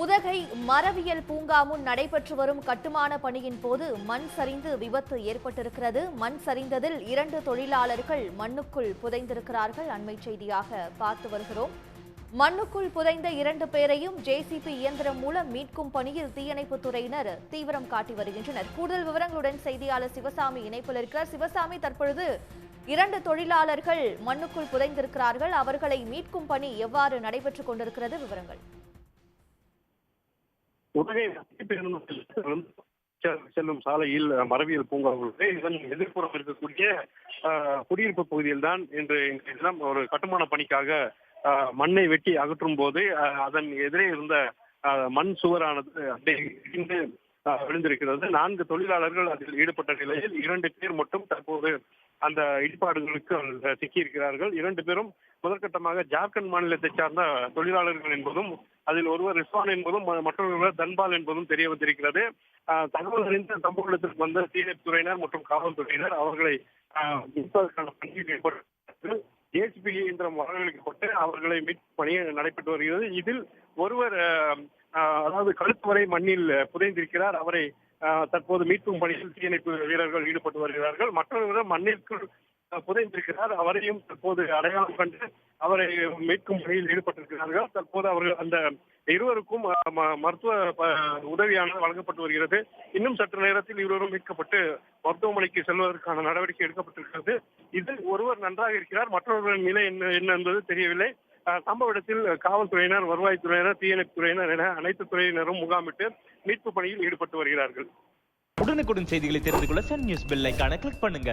உதகை மரவியல் பூங்கா முன் நடைபெற்று வரும் கட்டுமான பணியின் போது மண் சரிந்து விபத்து ஏற்பட்டிருக்கிறது. மண் சரிந்ததில் இரண்டு தொழிலாளர்கள் மண்ணுக்குள் புதைந்திருக்கிறார்கள். அண்மை செய்தியாக பார்த்து வருகிறோம். மண்ணுக்குள் புதைந்த இரண்டு பேரையும் ஜேசிபி இயந்திரம் மூலம் மீட்கும் பணியில் தீயணைப்புத் துறையினர் தீவிரம் காட்டி வருகின்றனர். கூடுதல் விவரங்களுடன் செய்தியாளர் சிவசாமி இணைப்பில் இருக்கிறார். சிவசாமி தற்பொழுது இரண்டு தொழிலாளர்கள் மண்ணுக்குள் புதைந்திருக்கிறார்கள். அவர்களை மீட்கும் பணி எவ்வாறு நடைபெற்றுக் கொண்டிருக்கிறது? விவரங்கள். உதகை செல்லும் சாலையில் மரபியல் பூங்கா உள்ளது இதன் எதிர்ப்புறம் இருக்கக்கூடிய குடியிருப்பு பகுதியில் தான் இன்று இன்றைய தினம் ஒரு கட்டுமான பணிக்காக மண்ணை வெட்டி அகற்றும் போது அதன் எதிரே இருந்த மண் சுவரானது அப்படியே விழுந்திருக்கிறது. நான்கு தொழிலாளர்கள் அதில் ஈடுபட்ட நிலையில் இரண்டு பேர் மட்டும் தற்போது அந்த இடிபாடுகளுக்கு சிக்கியிருக்கிறார்கள். இரண்டு பேரும் முதற்கட்டமாக ஜார்க்கண்ட் மாநிலத்தை சார்ந்த தொழிலாளர்கள் என்பதும் அதில் ஒருவர் ரிஸ்வான் என்பதும் மற்றொருவர் தன்பால் என்பதும் தெரிய வந்திருக்கிறது. தகவல் அறிந்த சம்பவ இடத்திற்கு வந்த சீனியர் துறையினர் மற்றும் காவல்துறையினர் அவர்களை ஏசிபி இயந்திரம் வரவழைக்கப்பட்டு அவர்களை மீட்பு பணி நடைபெற்று வருகிறது. இதில் ஒருவர் அதாவது கழுத்து வரை மண்ணில் புதைந்திருக்கிறார். அவரை தற்போது மீட்கும் பணியில் தீயணைப்பு வீரர்கள் ஈடுபட்டு வருகிறார்கள். மற்றொருவர் மண்ணிற்குள் புதைந்திருக்கிறார். அவரையும் தற்போது அடையாளம் கண்டு அவரை மீட்கும் பணியில் ஈடுபட்டிருக்கிறார்கள். தற்போது அவர்கள் அந்த இருவருக்கும் மருத்துவ உதவியானது வழங்கப்பட்டு வருகிறது. இன்னும் சற்று நேரத்தில் இருவரும் மீட்கப்பட்டு மருத்துவமனைக்கு செல்வதற்கான நடவடிக்கை எடுக்கப்பட்டிருக்கிறது. இதில் ஒருவர் நன்றாக இருக்கிறார். மற்றொருவரின் நிலை என்ன என்ன என்பது தெரியவில்லை. சம்பவ இடத்தில் காவல்துறையினர் வருவாய்த்துறையினர் தீயணைப்பு துறையினர் என அனைத்து துறையினரும் முகாமிட்டு மீட்பு பணியில் ஈடுபட்டு வருகிறார்கள். உடனுக்குடன் செய்திகளை தெரிந்து கொள்ள சன் நியூஸ் பெல் கிளிக் பண்ணுங்க.